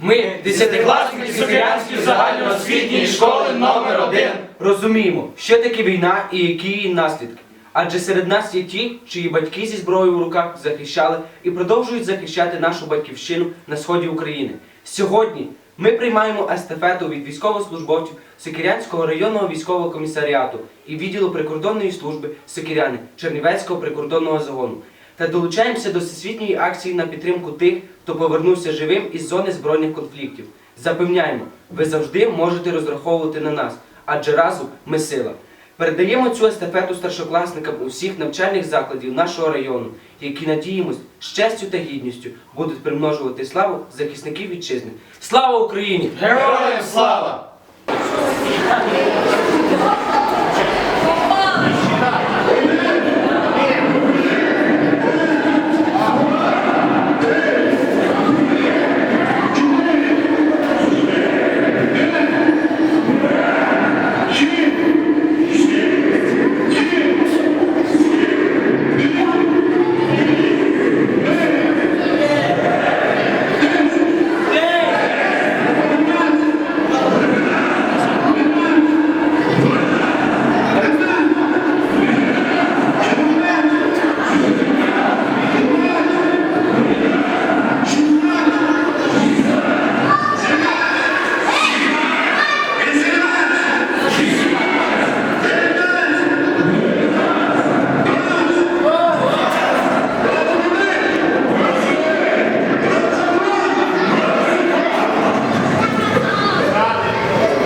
Ми, десятикласники Сокирянської загальноосвітньої школи номер 1 розуміємо, що таке війна і які її наслідки. Адже серед нас є ті, чиї батьки зі зброєю в руках захищали і продовжують захищати нашу батьківщину на сході України. Сьогодні ми приймаємо естафету від військовослужбовців Сокирянського районного військового комісаріату і відділу прикордонної служби Сокиряни Чернівецького прикордонного загону та долучаємося до всесвітньої акції на підтримку тих, хто повернувся живим із зони збройних конфліктів. Запевняємо, ви завжди можете розраховувати на нас, адже разом ми сила. Передаємо цю естафету старшокласникам усіх навчальних закладів нашого району, які надіємось з честю та гідністю будуть примножувати славу захисників вітчизни. Слава Україні! Героям слава!